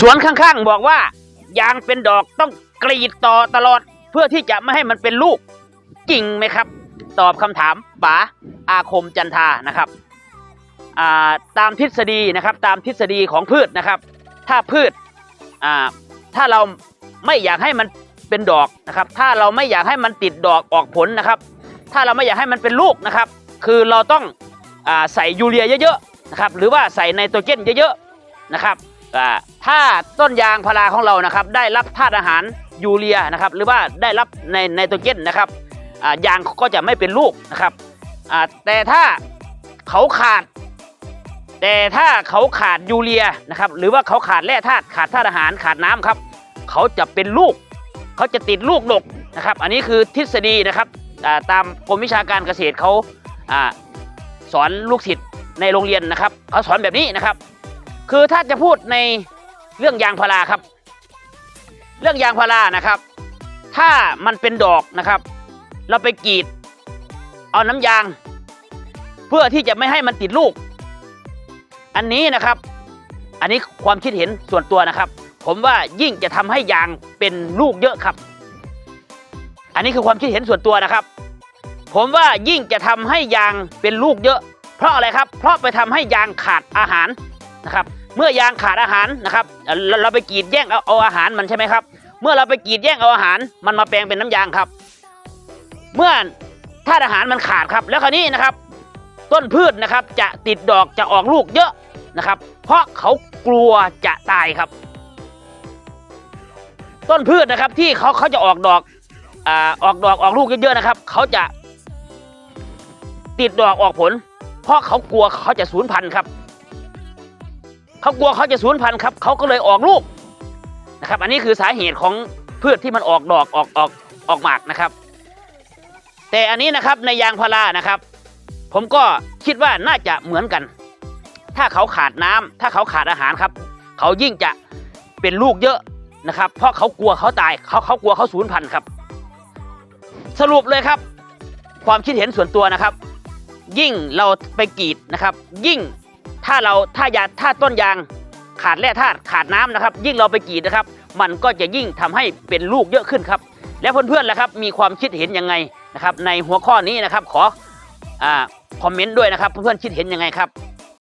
สวนข้างๆบอกว่ายางเป็นดอกต้องกรีดต่อตลอดเพื่อที่จะไม่ให้มันเป็นลูก จริงไหมครับ ตอบคำถามป๋าอาคมจันทานะครับาตามทฤษฎีนะครับตามทฤษฎีของพืชนะครับ ถ้าพืชถ้าเราไม่อยากให้มันเป็นดอกนะครับ ถ้าเราไม่อยากให้มันติดดอกออกผลนะครับ ถ้าเราไม่อยากให้มันเป็นลูกนะครับ คือเราต้องอใส่ยูเรียเยอะๆนะครับหรือว่าใส่ไนโตรเจนเยอะๆนะครับ ถ้าต้นยางพาราของเรานะครับ ได้รับธาตุอาหารยูเรียนะครับ หรือว่าได้รับในไนโตรเจนนะครับยางก็จะไม่เป็นลูกนะครับแต่ถ้าเขาขาด แต่ถ้าเขาขาดยูเรียนะครับ หรือว่าเขาขาดแร่ธาตุขาดธาตุอาหารขาดน้ำครับ เขาจะเป็นลูก เขาจะติดลูกดกนะครับ อันนี้คือทฤษฎีนะครับตามกรมวิชาการเกษตรเขาอ่าสอนลูกศิษย์ในโรงเรียนนะครับเขาสอนแบบนี้นะครับ คือถ้าจะพูดในเรื่องยางพาราครับ เรื่องยางพารานะครับ ถ้ามันเป็นดอกนะครับ เราไปกรีด เอาน้ำยาง เพื่อที่จะไม่ให้มันติดลูก อันนี้นะครับ อันนี้ความคิดเห็นส่วนตัวนะครับ ผมว่ายิ่งจะทำให้ยางเป็นลูกเยอะครับ อันนี้คือความคิดเห็นส่วนตัวนะครับ ผมว่ายิ่งจะทำให้ยางเป็นลูกเยอะ เพราะอะไรครับ เพราะไปทำให้ยางขาดอาหาร นะครับเมื่อยางขาดอาหารนะครับเราเราไปกีดแย่งเอาเอาอาหารมันใช่ไหมครับ เมื่อเราไปกีดแย่งเอาอาหารมันมาแปลงเป็นน้ำยางครับ เมื่อธาตุอาหารมันขาดครับ แล้วคราวนี้นะครับ ต้นพืชนะครับจะติดดอกจะออกลูกเยอะนะครับ เพราะเขากลัวจะตายครับ ต้นพืชนะครับที่เขาเขาจะออกดอกอ่าออกดอกออกลูกเยอะๆนะครับเขาจะติดดอกออกผล เพราะเขากลัวเขาจะสูญพันธุ์ครับ เขากลัวเขาจะสูญพันธุ์ครับเขาก็เลยออกลูกนะครับ อันนี้คือสาเหตุของพืชที่มันออกดอกออกออกออกหมากนะครับ แต่อันนี้นะครับในยางพารานะครับ ผมก็คิดว่าน่าจะเหมือนกัน ถ้าเขาขาดน้ำถ้าเขาขาดอาหารครับ เขายิ่งจะเป็นลูกเยอะนะครับ เพราะเขากลัวเขาตายเขาเขากลัวเขาสูญพันธุ์ครับ สรุปเลยครับ ความคิดเห็นส่วนตัวนะครับ ยิ่งเราไปกรีดนะครับ ยิ่ง ถ้าเราถ้ายาถ้าต้นยางขาดแร่ธาตุขาดน้ำนะครับ ยิ่งเราไปกรีดนะครับ มันก็จะยิ่งทำให้เป็นลูกเยอะขึ้นครับ แล้วเพื่อนๆล่ะครับ มีความคิดเห็นยังไงนะครับ ในหัวข้อนี้นะครับ ขออ่าคอมเมนต์ด้วยนะครับ เพื่อนๆคิดเห็นยังไงครับ